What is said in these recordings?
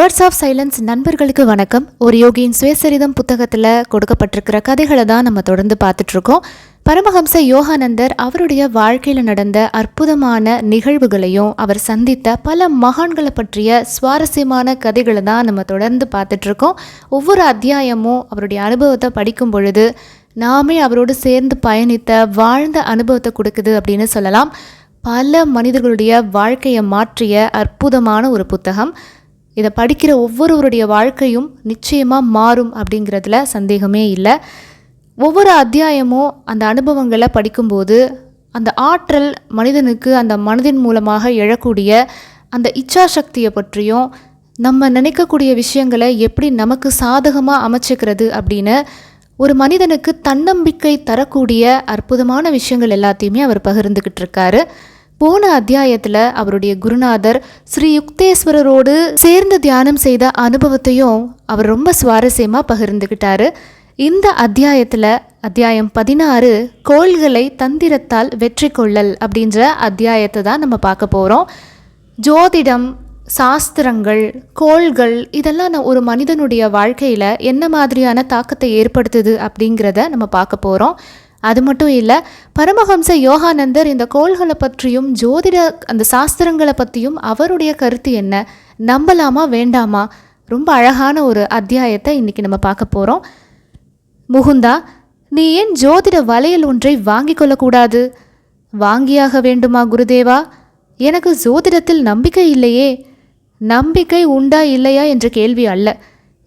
Birds of silence நண்பர்களுக்கு வணக்கம். ஒரு யோகியின் சுயசரிதம் புத்தகத்தில் கொடுக்கப்பட்டிருக்கிற கதைகளை தான் நம்ம தொடர்ந்து பார்த்துட்ருக்கோம். பரமஹம்ச யோகானந்தர் அவருடைய வாழ்க்கையில் நடந்த அற்புதமான நிகழ்வுகளையும் அவர் சந்தித்த பல மகான்களை பற்றிய சுவாரஸ்யமான கதைகளை தான் நம்ம தொடர்ந்து பார்த்துட்ருக்கோம். ஒவ்வொரு அத்தியாயமும் அவருடைய அனுபவத்தை படிக்கும் பொழுது நாமே அவரோடு சேர்ந்து பயணித்த வாழ்ந்த அனுபவத்தை கொடுக்குது அப்படின்னு சொல்லலாம். பல மனிதர்களுடைய வாழ்க்கையை மாற்றிய அற்புதமான ஒரு புத்தகம். இதை படிக்கிற ஒவ்வொருவருடைய வாழ்க்கையும் நிச்சயமாக மாறும் அப்படிங்கிறதுல சந்தேகமே இல்லை. ஒவ்வொரு அத்தியாயமும் அந்த அனுபவங்களை படிக்கும்போது அந்த ஆற்றல் மனிதனுக்கு அந்த மனதின் மூலமாக எழக்கூடிய அந்த இச்சா சக்தியை பற்றியும் நம்ம நினைக்கக்கூடிய விஷயங்களை எப்படி நமக்கு சாதகமாக அமைச்சிக்கிறது அப்படின்னு ஒரு மனிதனுக்கு தன்னம்பிக்கை தரக்கூடிய அற்புதமான விஷயங்கள் எல்லாத்தையுமே அவர் பகிர்ந்துக்கிட்டு இருக்காரு. போன அத்தியாயத்தில் அவருடைய குருநாதர் ஸ்ரீ யுக்தேஸ்வரரோடு சேர்ந்து தியானம் செய்த அனுபவத்தையும் அவர் ரொம்ப சுவாரஸ்யமாக பகிர்ந்துக்கிட்டாரு இந்த அத்தியாயத்தில் அத்தியாயம் பதினாறு கோள்களை தந்திரத்தால் வெற்றி கொள்ளல் அப்படின்ற அத்தியாயத்தை தான் நம்ம பார்க்க போகிறோம் ஜோதிடம் சாஸ்திரங்கள் கோள்கள் இதெல்லாம் நான் ஒரு மனிதனுடைய வாழ்க்கையில் என்ன மாதிரியான தாக்கத்தை ஏற்படுத்துது அப்படிங்கிறத நம்ம பார்க்க போகிறோம் அது மட்டும் இல்லை பரமஹம்ச யோகானந்தர் இந்த கோள்களை பற்றியும் ஜோதிட அந்த சாஸ்திரங்களை பற்றியும் அவருடைய கருத்து என்ன? நம்பலாமா வேண்டாமா? ரொம்ப அழகான ஒரு அத்தியாயத்தை இன்றைக்கி நம்ம பார்க்க போகிறோம் முகுந்தா நீ ஏன் ஜோதிட வளையல் ஒன்றை வாங்கிக் கொள்ளக்கூடாது? வாங்கியாக வேண்டுமா குருதேவா? எனக்கு ஜோதிடத்தில் நம்பிக்கை இல்லையே. நம்பிக்கை உண்டா இல்லையா என்ற கேள்வி அல்ல.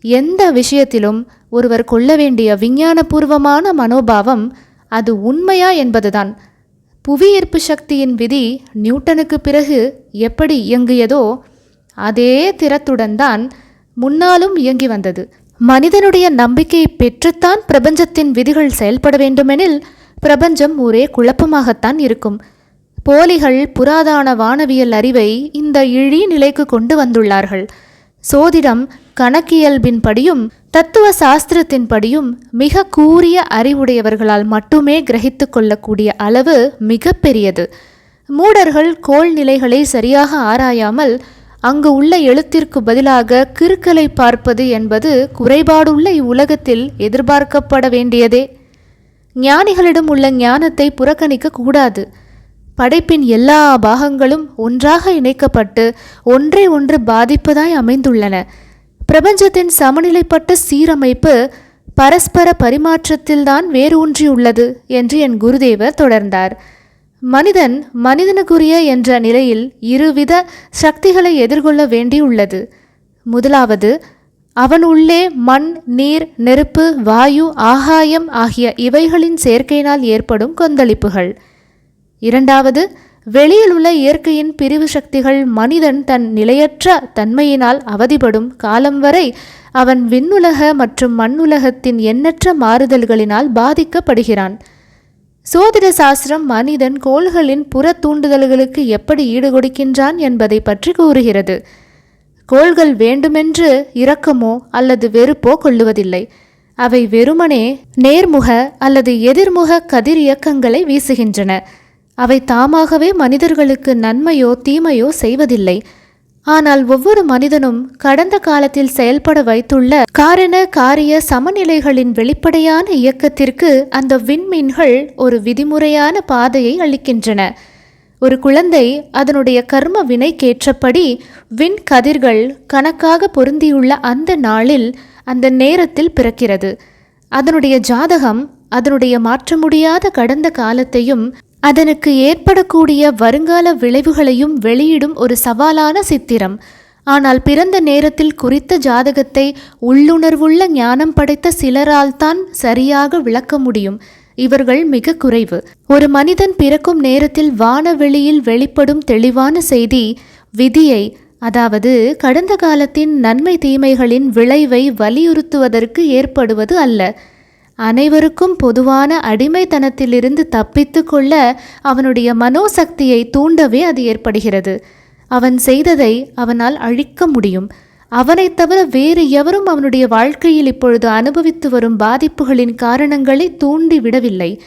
எந்த விஷயத்திலும் ஒருவர் கொள்ள வேண்டிய விஞ்ஞானபூர்வமான மனோபாவம் அது உண்மையா என்பதுதான். புவியீர்ப்பு சக்தியின் விதி நியூட்டனுக்கு பிறகு எப்படி இயங்கியதோ அதே திறத்துடன் தான் முன்னாலும் இயங்கி வந்தது. மனிதனுடைய நம்பிக்கையை பெற்றுத்தான் பிரபஞ்சத்தின் விதிகள் செயல்பட வேண்டுமெனில் பிரபஞ்சம் ஒரே குழப்பமாகத்தான் இருக்கும். போலிகள் புராதான வானவியல் அறிவை இந்த இழி நிலைக்கு கொண்டு வந்துள்ளார்கள். சோதிடம் கணக்கியல்பின்படியும் தத்துவ சாஸ்திரத்தின்படியும் மிக கூரிய அறிவுடையவர்களால் மட்டுமே கிரகித்து கொள்ளக்கூடிய அளவு மிக பெரியது மூடர்கள் கோள் நிலைகளை சரியாக ஆராயாமல் அங்கு உள்ள எழுத்திற்கு பதிலாக கிறுக்கலை பார்ப்பது என்பது குறைபாடுள்ள இவ்வுலகத்தில் எதிர்பார்க்கப்பட வேண்டியதே. ஞானிகளிடம் உள்ள ஞானத்தை புறக்கணிக்க கூடாது. படைப்பின் எல்லா பாகங்களும் ஒன்றாக இணைக்கப்பட்டு ஒன்றை ஒன்று பாதிப்பதாய் அமைந்துள்ளன. பிரபஞ்சத்தின் சமநிலைப்பட்ட சீரமைப்பு பரஸ்பர பரிமாற்றத்தில்தான் வேரூன்றியுள்ளது என்று என் குருதேவர் தொடர்ந்தார். மனிதன் மனிதனுக்குரிய என்ற நிலையில் இருவித சக்திகளை எதிர்கொள்ள வேண்டியுள்ளது. முதலாவது அவன் உள்ளே மண் நீர் நெருப்பு வாயு ஆகாயம் ஆகிய இவைகளின் சேர்க்கையினால் ஏற்படும் கொந்தளிப்புகள். இரண்டாவது வெளியில் உள்ள இயற்கையின் பிரிவு சக்திகள் மனிதன் தன் நிலையற்ற தன்மையினால் அவதிப்படும் காலம் வரை அவன் விண்ணுலக மற்றும் மண்ணுலகத்தின் எண்ணற்ற மாறுதல்களினால் பாதிக்கப்படுகிறான். சோதிட சாஸ்திரம் மனிதன் கோள்களின் புற தூண்டுதல்களுக்கு எப்படி ஈடுகொடுக்கின்றான் என்பதை பற்றி கூறுகிறது. கோள்கள் வேண்டுமென்று இரக்கமோ அல்லது வெறுப்போ கொள்ளுவதில்லை. அவை வெறுமனே நேர்முக அல்லது எதிர்முக கதிர் இயக்கங்களை வீசுகின்றன. அவை தாமாகவே மனிதர்களுக்கு நன்மையோ தீமையோ செய்வதில்லை. ஆனால் ஒவ்வொரு மனிதனும் கடந்த காலத்தில் செயல்பட வைத்துள்ள காரண காரிய சமநிலைகளின் வெளிப்படையான இயக்கத்திற்கு அந்த விண்மீன்கள் ஒரு விதிமுறையான பாதையை அளிக்கின்றன. ஒரு குழந்தை அதனுடைய கர்ம வினைக்கேற்றபடி விண் கதிர்கள் கணக்காக பொருந்தியுள்ள அந்த நாளில் அந்த நேரத்தில் பிறக்கிறது. அதனுடைய ஜாதகம் அதனுடைய மாற்ற முடியாத கடந்த காலத்தையும் அதனுக்கு ஏற்படக்கூடிய வருங்கால விளைவுகளையும் வெளியிடும் ஒரு சவாலான சித்திரம். ஆனால் பிறந்த நேரத்தில் குறித்த ஜாதகத்தை உள்ளுணர்வுள்ள ஞானம் படைத்த சிலரால் தான் சரியாக விளக்க முடியும். இவர்கள் மிக குறைவு. ஒரு மனிதன் பிறக்கும் நேரத்தில் வானவெளியில் வெளிப்படும் தெளிவான செய்தி விதியை அதாவது கடந்த காலத்தின் நன்மை தீமைகளின் விளைவை வலியுறுத்துவதற்கு ஏற்படுவது அல்ல. அனைவருக்கும் பொதுவான அடிமைத்தனத்திலிருந்து தப்பித்து கொள்ள அவனுடைய மனோசக்தியை தூண்டவே அது ஏற்படுகிறது. அவன் செய்ததை அவனால் அழிக்க முடியும். அவனைத் தவிர வேறு எவரும் அவனுடைய வாழ்க்கையில் இப்பொழுது அனுபவித்து வரும் பாதிப்புகளின் காரணங்களை தூண்டி விடவில்லை.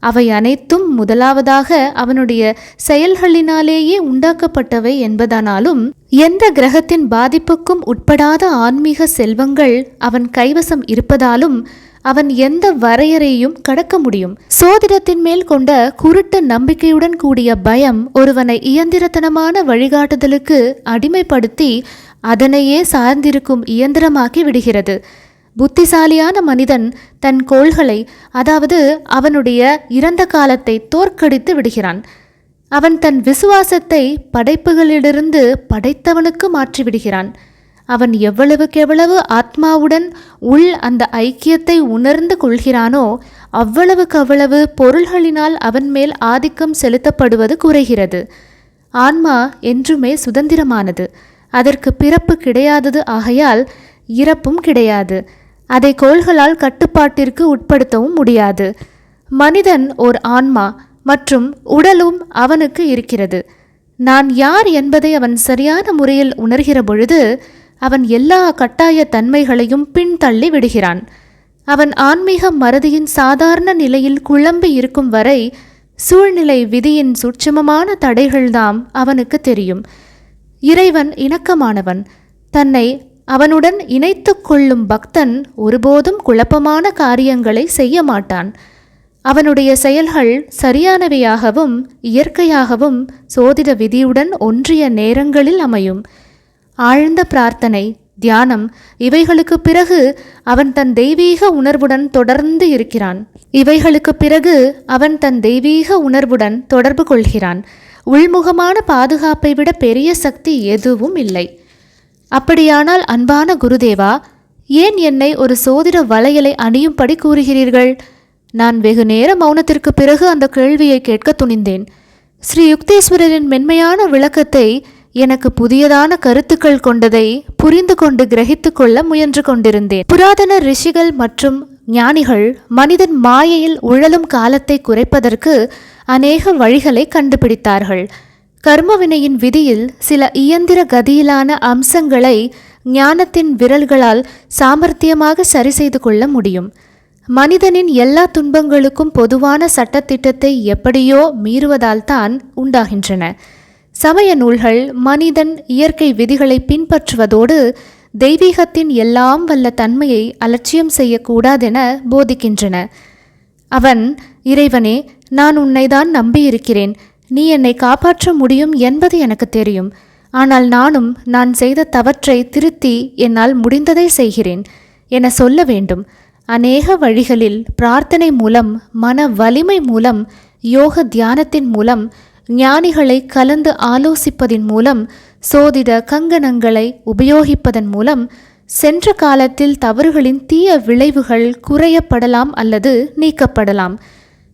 அவை அனைத்தும் முதலாவதாக அவனுடைய செயல்களினாலேயே உண்டாக்கப்பட்டவை என்பதானாலும் எந்த கிரகத்தின் பாதிப்புக்கும் உட்படாத ஆன்மீக செல்வங்கள் அவன் கைவசம் இருப்பதாலும் அவன் எந்த வரையறையும் கடக்க முடியும். சோதிடத்தின் மேல் கொண்ட குருட்டு நம்பிக்கையுடன் கூடிய பயம் ஒருவனை இயந்திரத்தனமான வழிகாட்டுதலுக்கு அடிமைப்படுத்தி அதனையே சார்ந்திருக்கும் இயந்திரமாக்கி விடுகிறது. புத்திசாலியான மனிதன் தன் கோள்களை அதாவது அவனுடைய இறந்த காலத்தை தோற்கடித்து விடுகிறான். அவன் தன் விசுவாசத்தை படைப்புகளிலிருந்து படைத்தவனுக்கு மாற்றிவிடுகிறான். அவன் எவ்வளவுக்கெவ்வளவு ஆத்மாவுடன் உள் அந்த ஐக்கியத்தை உணர்ந்து கொள்கிறானோ அவ்வளவுக்கு அவ்வளவு பொருள்களினால் அவன் மேல் ஆதிக்கம் செலுத்தப்படுவது குறைகிறது. ஆன்மா என்றுமே சுதந்திரமானது. அதற்கு பிறப்பு கிடையாதது ஆகையால் இறப்பும் கிடையாது. அதை கோள்களால் கட்டுப்பாட்டிற்கு உட்படுத்தவும் முடியாது. மனிதன் ஓர் ஆன்மா மற்றும் உடலும் அவனுக்கு இருக்கிறது. நான் யார் என்பதை அவன் சரியான முறையில் உணர்கிற பொழுது அவன் எல்லா கட்டாய தன்மைகளையும் பின்தள்ளி விடுகிறான். அவன் ஆன்மீக மறதியின் சாதாரண நிலையில் குழம்பி இருக்கும் வரை சூழ்நிலை விதியின் சுட்சுமமான தடைகள்தாம் அவனுக்கு தெரியும். இறைவன் இணக்கமானவன். தன்னை அவனுடன் இணைத்து கொள்ளும் பக்தன் ஒருபோதும் குழப்பமான காரியங்களை செய்ய மாட்டான். அவனுடைய செயல்கள் சரியானவையாகவும் இயற்கையாகவும் சோதிட விதியுடன் ஒன்றிய நேரங்களில் அமையும். ஆழ்ந்த பிரார்த்தனை தியானம் இவைகளுக்கு பிறகு அவன் தன் தெய்வீக உணர்வுடன் தொடர்ந்து இருக்கிறான். இவைகளுக்கு பிறகு அவன் தன் தெய்வீக உணர்வுடன் தொடர்பு கொள்கிறான். உள்முகமான பாதுகாப்பை விட பெரிய சக்தி எதுவும் இல்லை. அப்படியானால் அன்பான குருதேவா ஏன் என்னை ஒரு சோதிட வளையலை அணியும்படி கூறுகிறீர்கள்? நான் வெகு நேர மௌனத்திற்கு பிறகு அந்த கேள்வியை கேட்க துணிந்தேன். ஸ்ரீ யுக்தேஸ்வரரின் மென்மையான விளக்கத்தை எனக்கு புதியதான கருத்துக்கள் கொண்டதை புரிந்து கொண்டு கிரகித்து கொள்ள முயன்று கொண்டிருந்தேன். புராதன ரிஷிகள் மற்றும் ஞானிகள் மனிதன் மாயையில் உழலும் காலத்தை குறைப்பதற்கு அநேக வழிகளை கண்டுபிடித்தார்கள். கர்மவினையின் விதியில் சில இயந்திர கதியிலான அம்சங்களை ஞானத்தின் விரல்களால் சாமர்த்தியமாக சரி செய்து கொள்ள முடியும். மனிதனின் எல்லா துன்பங்களுக்கும் பொதுவான சட்டத்திட்டத்தை எப்படியோ மீறுவதால் தான் உண்டாகின்றன. சமய நூல்கள் மனிதன் இயற்கை விதிகளை பின்பற்றுவதோடு தெய்வீகத்தின் எல்லாம் வல்ல தன்மையை அலட்சியம் செய்யக்கூடாதென போதிக்கின்றன. அவன் இறைவனே நான் உன்னைதான் நம்பியிருக்கிறேன். நீ என்னை காப்பாற்ற முடியும் என்பது எனக்கு தெரியும். ஆனால் நானும் நான் செய்த தவற்றை திருத்தி என்னால் முடிந்ததை செய்கிறேன் என சொல்ல வேண்டும். அநேக வழிகளில் பிரார்த்தனை மூலம் மன வலிமை மூலம் யோக தியானத்தின் மூலம் ஞானிகளை கலந்து ஆலோசிப்பதின் மூலம் சோதிட கங்கணங்களை உபயோகிப்பதன் மூலம் சென்ற காலத்தில் தவறுகளின் தீய விளைவுகள் குறையப்படலாம் அல்லது நீக்கப்படலாம்.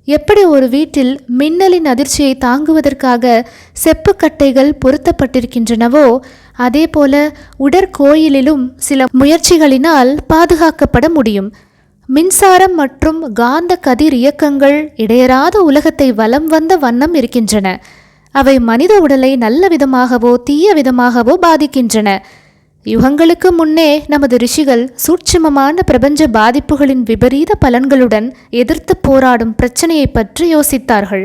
எப்படி ஒரு வீட்டில் மின்னலின் அதிர்ச்சியை தாங்குவதற்காக செப்புக்கட்டைகள் பொருத்தப்பட்டிருக்கின்றனவோ அதேபோல உடற்கோயிலிலும் சில முயற்சிகளினால் பாதுகாக்கப்பட முடியும். மின்சாரம் மற்றும் காந்த கதிர் இயக்கங்கள் இடையராத உலகத்தை வலம் வந்த வண்ணம் இருக்கின்றன. அவை மனித உடலை நல்ல விதமாகவோ தீய விதமாகவோ பாதிக்கின்றன. யுகங்களுக்கு முன்னே நமது ரிஷிகள் சூட்சுமமான பிரபஞ்ச பாதிப்புகளின் விபரீத பலன்களுடன் எதிர்த்து போராடும் பிரச்சனையை பற்றி யோசித்தார்கள்.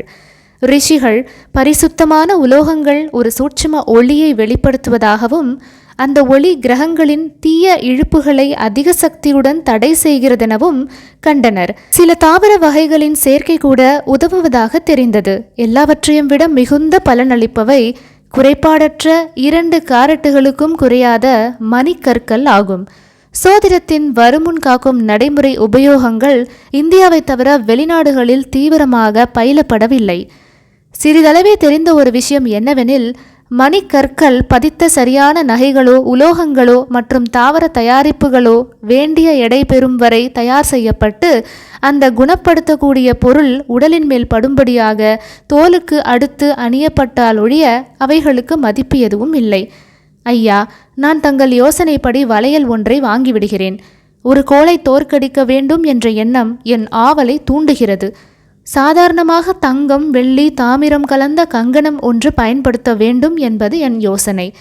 ரிஷிகள் பரிசுத்தமான உலோகங்கள் ஒரு சூட்சும ஒளியை வெளிப்படுத்துவதாகவும் அந்த ஒளி கிரகங்களின் தீய இழுப்புகளை அதிக சக்தியுடன் தடை செய்கிறதெனவும் கண்டனர். சில தாவர வகைகளின் சேர்க்கை கூட உதவுவதாக தெரிந்தது. எல்லாவற்றையும் விட மிகுந்த பலனளிப்பவை குறைபாடற்ற இரண்டு காரட்டுகளுக்கும் குறையாத மணிக்கற்கள் ஆகும். சோதிடத்தின் வருமுன் காக்கும் நடைமுறை உபயோகங்கள் இந்தியாவை தவிர வெளிநாடுகளில் தீவிரமாக பயிலப்படவில்லை. சிறிதளவே தெரிந்த ஒரு விஷயம் என்னவெனில் மணிக்கற்கள் பதித்த சரியான நகைகளோ உலோகங்களோ மற்றும் தாவர தயாரிப்புகளோ வேண்டிய எடை பெறும் வரை தயார் செய்யப்பட்டு அந்த குணப்படுத்தக்கூடிய பொருள் உடலின் மேல் படும்படியாக தோலுக்கு அடுத்து அணியப்பட்டால் ஒழிய அவைகளுக்கு மதிப்பு எதுவும் இல்லை. ஐயா நான் தங்கள் யோசனைப்படி வளையல் ஒன்றை வாங்கிவிடுகிறேன். ஒரு கோளை தோற்கடிக்க வேண்டும் என்ற எண்ணம் என் ஆவலை தூண்டுகிறது. சாதாரணமாக தங்கம் வெள்ளி தாமிரம் கலந்த கங்கணம் ஒன்று பயன்படுத்த வேண்டும் என்பது என் யோசனை.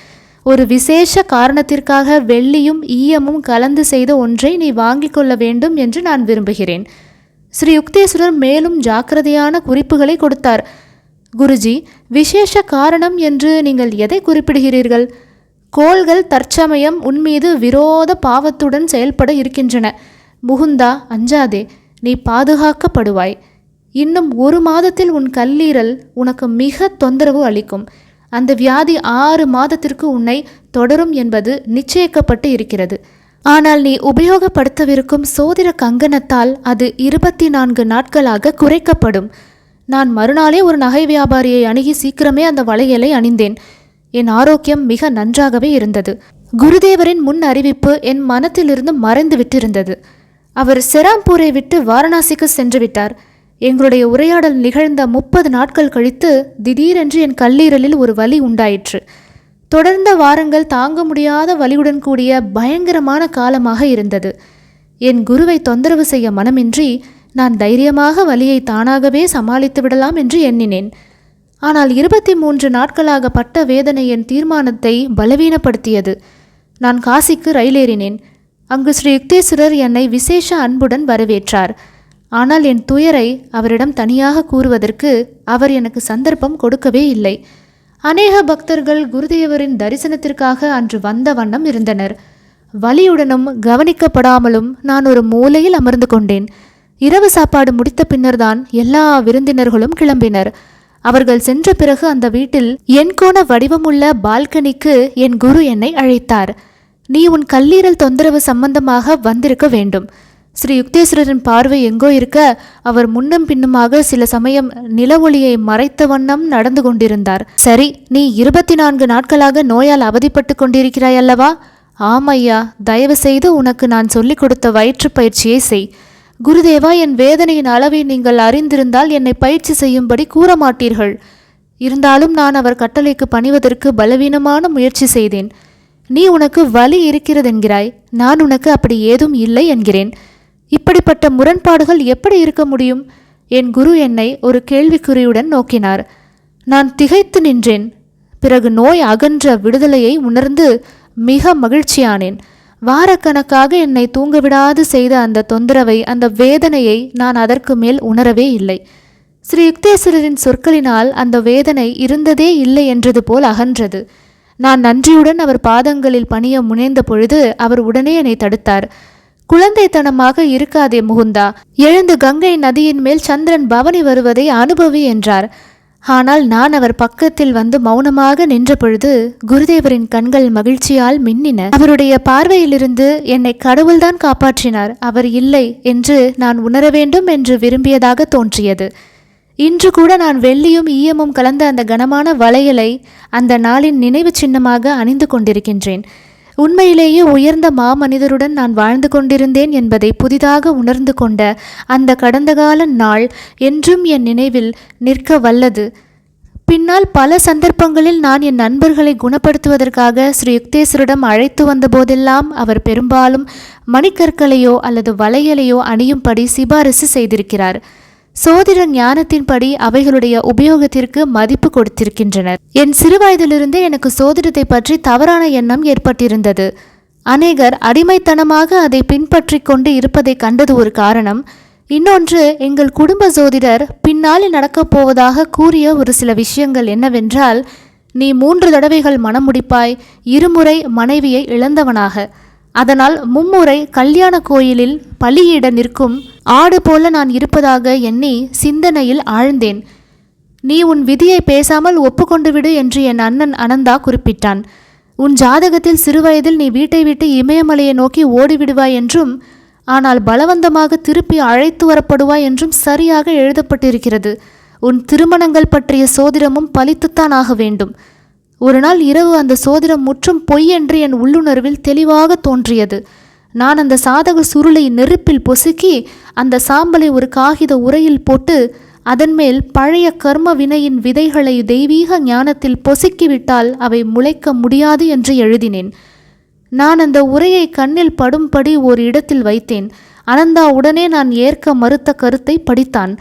ஒரு விசேஷ காரணத்திற்காக வெள்ளியும் ஈயமும் கலந்து செய்த ஒன்றை நீ வாங்கிக் கொள்ள வேண்டும் என்று நான் விரும்புகிறேன். ஸ்ரீ யுக்தேஸ்வரர் மேலும் ஜாக்கிரதையான குறிப்புகளை கொடுத்தார். குருஜி விசேஷ காரணம் என்று நீங்கள் எதை குறிப்பிடுகிறீர்கள்? கோள்கள் தற்சமயம் உன்மீது விரோத பாவத்துடன் செயல்பட இருக்கின்றன. முகுந்தா அஞ்சாதே நீ பாதுகாக்கப்படுவாய். இன்னும் ஒரு மாதத்தில் உன் கல்லீரல் உனக்கு மிக தொந்தரவு அளிக்கும். அந்த வியாதி ஆறு மாதத்திற்கு உன்னை தொடரும் என்பது நிச்சயிக்கப்பட்டு இருக்கிறது. ஆனால் நீ உபயோகப்படுத்தவிருக்கும் சோதிர கங்கணத்தால் அது இருபத்தி நான்கு நாட்களாக குறைக்கப்படும். நான் மறுநாளே ஒரு நகை வியாபாரியை அணுகி சீக்கிரமே அந்த வளையலை அணிந்தேன். என் ஆரோக்கியம் மிக நன்றாகவே இருந்தது. குருதேவரின் முன் அறிவிப்பு என் மனத்திலிருந்து மறைந்து விட்டிருந்தது அவர் செராம்பூரை விட்டு வாரணாசிக்கு சென்று விட்டார். எங்களுடைய உரையாடல் நிகழ்ந்த முப்பது நாட்கள் கழித்து திடீரென்று என் கல்லீரலில் ஒரு வலி உண்டாயிற்று. தொடர்ந்த வாரங்கள் தாங்க முடியாத வலியுடன் கூடிய பயங்கரமான காலமாக இருந்தது. என் குருவை தொந்தரவு செய்ய மனமின்றி நான் தைரியமாக வலியை தானாகவே சமாளித்து விடலாம் என்று எண்ணினேன். ஆனால் இருபத்தி மூன்று நாட்களாக பட்ட வேதனை என் தீர்மானத்தை பலவீனப்படுத்தியது. நான் காசிக்கு ரயிலேறினேன். அங்கு ஸ்ரீ யுக்தேஸ்வரர் என்னை விசேஷ அன்புடன் வரவேற்றார். ஆனால் என் துயரை அவரிடம் தனியாக கூறுவதற்கு அவர் எனக்கு சந்தர்ப்பம் கொடுக்கவே இல்லை. அநேக பக்தர்கள் குருதேவரின் தரிசனத்திற்காக அன்று வந்த வண்ணம் இருந்தனர். வலியுடனும் கவனிக்கப்படாமலும் நான் ஒரு மூலையில் அமர்ந்து கொண்டேன். இரவு சாப்பாடு முடித்த பின்னர்தான் எல்லா விருந்தினர்களும் கிளம்பினர். அவர்கள் சென்ற பிறகு அந்த வீட்டில் எண்கோண வடிவமுள்ள பால்கனிக்கு என் குரு என்னை அழைத்தார். நீ உன் கல்லீரல் தொந்தரவு சம்பந்தமாக வந்திருக்க வேண்டும். ஸ்ரீ யுக்தேஸ்வரரின் பார்வை எங்கோ இருக்க அவர் முன்னும் பின்னுமாக சில சமயம் நில ஒளியை மறைத்த வண்ணம் நடந்து கொண்டிருந்தார். சரி நீ இருபத்தி நான்கு நாட்களாக நோயால் அவதிப்பட்டு கொண்டிருக்கிறாய் அல்லவா? ஆமையா தயவு செய்து உனக்கு நான் சொல்லிக் கொடுத்த வயிற்று பயிற்சியை செய். குருதேவா என் வேதனையின் அளவை நீங்கள் அறிந்திருந்தால் என்னை பயிற்சி செய்யும்படி கூற மாட்டீர்கள் இருந்தாலும் நான் அவர் கட்டளைக்கு பணிவதற்கு பலவீனமான முயற்சி செய்தேன். நீ உனக்கு வலி இருக்கிறதென்கிறாய். நான் உனக்கு அப்படி ஏதும் இல்லை என்கிறேன். இப்படிப்பட்ட முரண்பாடுகள் எப்படி இருக்க முடியும்? என் குரு என்னை ஒரு கேள்விக்குறியுடன் நோக்கினார். நான் திகைத்து நின்றேன். பிறகு நோய் அகன்ற விடுதலையை உணர்ந்து மிக மகிழ்ச்சியானேன். வாரக்கணக்காக என்னை தூங்கவிடாது செய்த அந்த தொந்தரவை அந்த வேதனையை நான் அதற்கு மேல் உணரவே இல்லை. ஸ்ரீ யுக்தேஸ்வரரின் சொற்களினால் அந்த வேதனை இருந்ததே இல்லை என்றது போல் அகன்றது. நான் நன்றியுடன் அவர் பாதங்களில் பணிய முனைந்த பொழுது அவர் உடனே என்னை தடுத்தார். குழந்தைத்தனமாக இருக்காதே முகுந்தா. எழுந்து கங்கை நதியின் மேல் சந்திரன் பவனி வருவதை அனுபவி என்றார். ஆனால் நான் அவர் பக்கத்தில் வந்து மௌனமாக நின்ற பொழுது குருதேவரின் கண்கள் மகிழ்ச்சியால் மின்னின. அவருடைய பார்வையிலிருந்து என்னை கடவுள்தான் காப்பாற்றினார். அவர் இல்லை என்று நான் உணர வேண்டும் என்று விரும்பியதாக தோன்றியது. இன்று கூட நான் வெள்ளியும் ஈயமும் கலந்த அந்த கனமான வளையலை அந்த நாளின் நினைவு சின்னமாக அணிந்து கொண்டிருக்கின்றேன். உண்மையிலேயே உயர்ந்த மாமனிதருடன் நான் வாழ்ந்து கொண்டிருந்தேன் என்பதை புதிதாக உணர்ந்து கொண்ட அந்த கடந்த கால நாள் என்றும் என் நினைவில் நிற்க வல்லது. பின்னால் பல சந்தர்ப்பங்களில் நான் என் நண்பர்களை குணப்படுத்துவதற்காக ஸ்ரீ யுக்தேஸ்வரிடம் அழைத்து வந்தபோதெல்லாம் அவர் பெரும்பாலும் மணிக்கற்களையோ அல்லது வளையலையோ அணியும்படி சிபாரிசு செய்திருக்கிறார். சோதிட ஞானத்தின்படி அவைகளுடைய உபயோகத்திற்கு மதிப்பு கொடுத்திருக்கின்றனர். என் சிறுவயதிலிருந்தே எனக்கு சோதிடத்தை பற்றி தவறான எண்ணம் ஏற்பட்டிருந்தது. அநேகர் அடிமைத்தனமாக அதை பின்பற்றி கொண்டு இருப்பதை கண்டது ஒரு காரணம். இன்னொன்று எங்கள் குடும்ப ஜோதிடர் பின்னாளில் நடக்கப் போவதாக கூறிய ஒரு சில விஷயங்கள் என்னவென்றால் நீ மூன்று தடவைகள் மனம் முடிப்பாய் இருமுறை மனைவியை இழந்தவனாக. அதனால் மும்முறை கல்யாண கோயிலில் பலியிட நிற்கும் ஆடு போல நான் இருப்பதாக எண்ணி சிந்தனையில் ஆழ்ந்தேன். நீ உன் விதியை பேசாமல் ஒப்புக்கொண்டு விடு என்று என் அண்ணன் அனந்தா குறிப்பிட்டான். உன் ஜாதகத்தில் சிறுவயதில் நீ வீட்டை விட்டு இமயமலையை நோக்கி ஓடிவிடுவாய் என்றும் ஆனால் பலவந்தமாக திருப்பி அழைத்து வரப்படுவாய் என்றும் சரியாக எழுதப்பட்டிருக்கிறது. உன் திருமணங்கள் பற்றிய சோதிடமும் பலித்துத்தான் ஆக வேண்டும். ஒரு நாள் இரவு அந்த சோதிடம் முற்றும் பொய் என்று என் உள்ளுணர்வில் தெளிவாக தோன்றியது. நான் அந்த சாதக சுருளை நெருப்பில் பொசுக்கி அந்த சாம்பலை ஒரு காகித உரையில் போட்டு அதன்மேல் பழைய கர்ம வினையின் விதைகளை தெய்வீக ஞானத்தில் பொசுக்கிவிட்டால் அவை முளைக்க முடியாது என்று எழுதினேன். நான் அந்த உரையை கண்ணில் படும்படி ஒரு இடத்தில் வைத்தேன். அனந்தா உடனே நான் ஏற்க மறுத்த கருத்தை படித்தான்.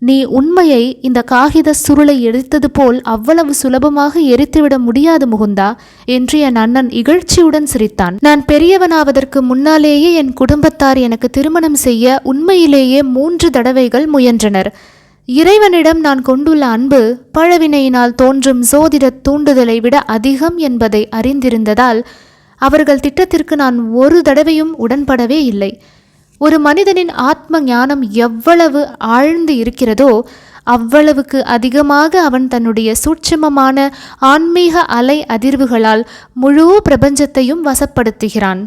நீ உண்மையை இந்த காகித சுருளை எரித்தது போல் அவ்வளவு சுலபமாக எரித்துவிட முடியாது முகுந்தா என்று என் அண்ணன் இகழ்ச்சியுடன் சிரித்தான். நான் பெரியவனாவதற்கு முன்னாலேயே என் குடும்பத்தார் எனக்கு திருமணம் செய்ய உண்மையிலேயே மூன்று தடவைகள் முயன்றனர். இறைவனிடம் நான் கொண்டுள்ள அன்பு பழவினையினால் தோன்றும் சோதிட தூண்டுதலை விட அதிகம் என்பதை அறிந்திருந்ததால் அவர்கள் திட்டத்திற்கு நான் ஒரு தடவையும் உடன்படவே இல்லை. ஒரு மனிதனின் ஆத்ம ஞானம் எவ்வளவு ஆழ்ந்து இருக்கிறதோ அவ்வளவுக்கு அதிகமாக அவன் தன்னுடைய சூட்சமமான ஆன்மீக அலை அதிர்வுகளால் முழு பிரபஞ்சத்தையும் வசப்படுத்துகிறான்.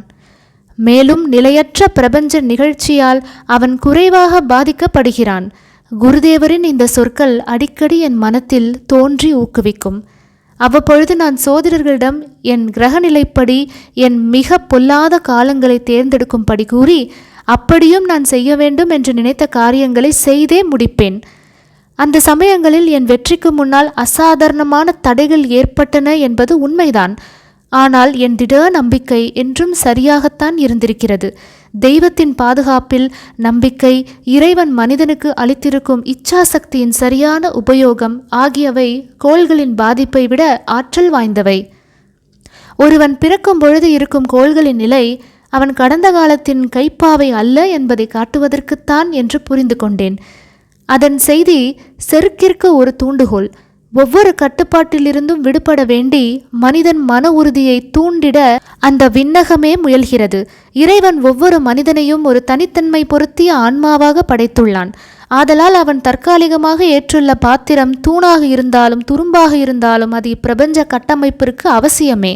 மேலும் நிலையற்ற பிரபஞ்ச நிகழ்ச்சியால் அவன் குறைவாக பாதிக்கப்படுகிறான். குருதேவரின் இந்த சொற்கள் அடிக்கடி என் மனத்தில் தோன்றி ஊக்குவிக்கும். அவ்வப்பொழுது நான் சோதரர்களிடம் என் கிரகநிலைப்படி என் மிக பொல்லாத காலங்களை தேர்ந்தெடுக்கும்படி கூறி அப்படியும் நான் செய்ய வேண்டும் என்று நினைத்த காரியங்களை செய்தே முடிப்பேன். அந்த சமயங்களில் என் வெற்றிக்கு முன்னால் அசாதாரணமான தடைகள் ஏற்பட்டன என்பது உண்மைதான். ஆனால் என் திட நம்பிக்கை என்றும் சரியாகத்தான் இருந்திருக்கிறது. தெய்வத்தின் பாதுகாப்பில் நம்பிக்கை இறைவன் மனிதனுக்கு அளித்திருக்கும் இச்சாசக்தியின் சரியான உபயோகம் ஆகியவை கோள்களின் பாதிப்பை விட ஆற்றல் வாய்ந்தவை. ஒருவன் பிறக்கும் பொழுது இருக்கும் கோள்களின் நிலை அவன் கடந்த காலத்தின் கைப்பாவை அல்ல என்பதை காட்டுவதற்குத்தான் என்று புரிந்து கொண்டேன் அதன் செய்தி செருக்கிற்கு ஒரு தூண்டுகோல். ஒவ்வொரு கட்டுப்பாட்டிலிருந்தும் விடுபட வேண்டி மனிதன் மன உறுதியை தூண்டிட அந்த விண்ணகமே முயல்கிறது. இறைவன் ஒவ்வொரு மனிதனையும் ஒரு தனித்தன்மை பொருத்திய ஆன்மாவாக படைத்துள்ளான். ஆதலால் அவன் தற்காலிகமாக ஏற்றுள்ள பாத்திரம் தூணாக இருந்தாலும் துரும்பாக இருந்தாலும் அது இப்பிரபஞ்ச கட்டமைப்பிற்கு அவசியமே.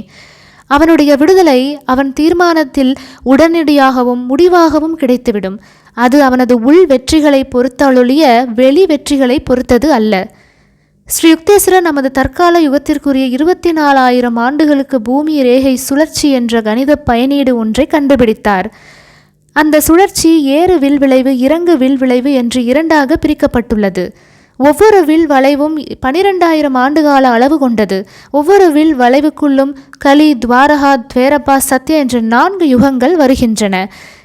அவனுடைய விடுதலை அவன் தீர்மானத்தில் உடனடியாகவும் முடிவாகவும் கிடைத்துவிடும். அது அவனது உள் வெற்றிகளை பொறுத்தாலொழிய வெளி வெற்றிகளை பொறுத்தது அல்ல. ஸ்ரீ யுக்தேஸ்வரர் நமது தற்கால யுகத்திற்குரிய இருபத்தி நாலாயிரம் ஆண்டுகளுக்கு பூமி ரேகை சுழற்சி என்ற கணித பயனீடு ஒன்றை கண்டுபிடித்தார். அந்த சுழற்சி ஏறு வில் விளைவு இறங்கு வில் விளைவு என்று இரண்டாக பிரிக்கப்பட்டுள்ளது. ஒவ்வொரு வில் வளைவும் பனிரெண்டாயிரம் ஆண்டுகால அளவு கொண்டது. ஒவ்வொரு வில் வளைவுக்குள்ளும் கலி துவாரகா துவேரப்பா சத்யா என்ற நான்கு யுகங்கள் வருகின்றன.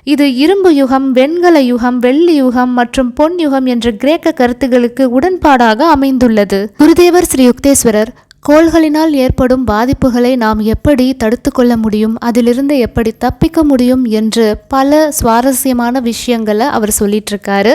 இது இரும்பு யுகம் வெண்கல யுகம் வெள்ளி யுகம் மற்றும் பொன் யுகம் என்ற கிரேக்க கருத்துகளுக்கு உடன்பாடாக அமைந்துள்ளது. குருதேவர் ஸ்ரீ யுக்தேஸ்வரர் கோள்களினால் ஏற்படும் பாதிப்புகளை நாம் எப்படி தடுத்து கொள்ள முடியும் அதிலிருந்து எப்படி தப்பிக்க முடியும் என்று பல சுவாரஸ்யமான விஷயங்களை அவர் சொல்லிட்டு இருக்காரு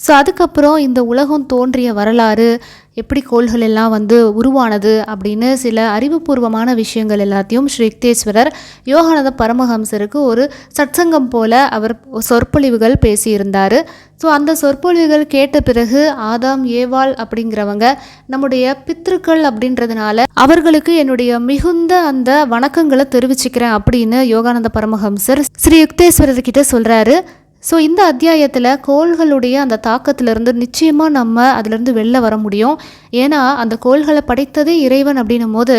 ஸோ அதுக்கப்புறம் இந்த உலகம் தோன்றிய வரலாறு எப்படி கோள்கள் எல்லாம் வந்து உருவானது அப்படின்னு சில அறிவுபூர்வமான விஷயங்கள் எல்லாத்தையும் ஸ்ரீ யுக்தேஸ்வரர் யோகானந்த பரமஹம்சருக்கு ஒரு சத்சங்கம் போல அவர் சொற்பொழிவுகள் பேசியிருந்தார். ஸோ அந்த சொற்பொழிவுகள் கேட்ட பிறகு ஆதாம் ஏவாள் அப்படிங்கிறவங்க நம்முடைய பித்ருக்கள் அப்படின்றதுனால அவர்களுக்கு என்னுடைய மிகுந்த அந்த வணக்கங்களை தெரிவிச்சுக்கிறேன் அப்படின்னு யோகானந்த பரமஹம்சர் ஸ்ரீ யுக்தேஸ்வரர் கிட்ட சொல்கிறாரு ஸோ இந்த அத்தியாயத்தில் கோள்களுடைய அந்த தாக்கத்திலிருந்து நிச்சயமாக நம்ம அதிலிருந்து வெளில வர முடியும். ஏன்னா அந்த கோள்களை படைத்ததே இறைவன் அப்படின்னும் போது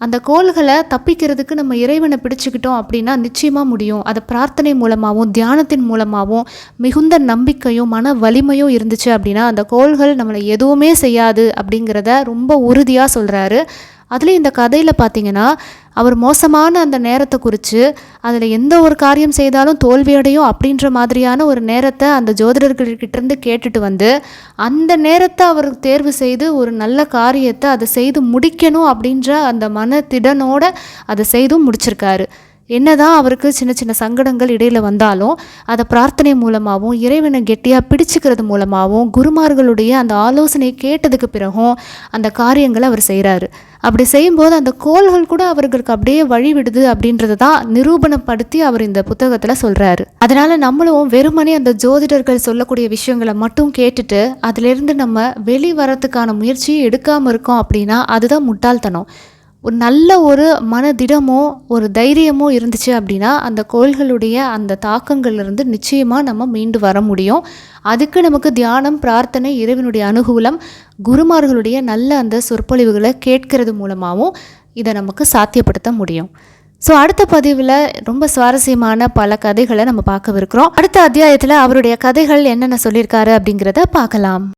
அந்த கோள்களை தப்பிக்கிறதுக்கு நம்ம இறைவனை பிடிச்சிக்கிட்டோம் அப்படின்னா நிச்சயமாக முடியும். அதை பிரார்த்தனை மூலமாகவும் தியானத்தின் மூலமாகவும் மிகுந்த நம்பிக்கையும் மன வலிமையும் இருந்துச்சு அப்படின்னா அந்த கோள்கள் நம்மளை எதுவுமே செய்யாது அப்படிங்கிறத ரொம்ப உறுதியாக சொல்கிறாரு அதில் இந்த கதையில் பார்த்தீங்கன்னா அவர் மோசமான அந்த நேரத்தை குறித்து அதில் எந்த ஒரு காரியம் செய்தாலும் தோல்வியடையும் அப்படின்ற மாதிரியான ஒரு நேரத்தை அந்த ஜோதிடர்கள்கிட்டேருந்து கேட்டுட்டு வந்து அந்த நேரத்தை அவர் தேர்வு செய்து ஒரு நல்ல காரியத்தை அதை செய்து முடிக்கணும் அப்படின்ற அந்த மனத்திடனோட அதை செய்தும் முடிச்சிருக்காரு. என்னதான் அவருக்கு சின்ன சின்ன சங்கடங்கள் இடையில் வந்தாலும் அதை பிரார்த்தனை மூலமாகவும் இறைவனை கெட்டியாக பிடிச்சிக்கிறது மூலமாகவும் குருமார்களுடைய அந்த ஆலோசனை கேட்டதுக்கு பிறகும் அந்த காரியங்களை அவர் செய்கிறாரு அப்படி செய்யும்போது அந்த கோள்கள் கூட அவர்களுக்கு அப்படியே வழிவிடுது அப்படின்றத தான் நிரூபணப்படுத்தி அவர் இந்த புத்தகத்தில் சொல்கிறாரு அதனால் நம்மளும் வெறுமனே அந்த ஜோதிடர்கள் சொல்லக்கூடிய விஷயங்களை மட்டும் கேட்டுட்டு அதிலிருந்து நம்ம வெளி வரத்துக்கான முயற்சியை எடுக்காமல் இருக்கோம் அப்படின்னா அதுதான் முட்டாள்தனம். ஒரு நல்ல ஒரு மனதிடமோ ஒரு தைரியமோ இருந்துச்சு அப்படின்னா அந்த கோள்களுடைய அந்த தாக்கங்கள்லேருந்து நிச்சயமாக நம்ம மீண்டு வர முடியும். அதுக்கு நமக்கு தியானம் பிரார்த்தனை இறைவனுடைய அனுகூலம் குருமார்களுடைய நல்ல அந்த சொற்பொழிவுகளை கேட்கிறது மூலமாகவும் இதை நமக்கு சாத்தியப்படுத்த முடியும். ஸோ அடுத்த பதிவில் ரொம்ப சுவாரஸ்யமான பல கதைகளை நம்ம பார்க்கவிருக்கிறோம். அடுத்த அத்தியாயத்தில் அவருடைய கதைகள் என்னென்ன சொல்லியிருக்காரு அப்படிங்கிறத பார்க்கலாம்.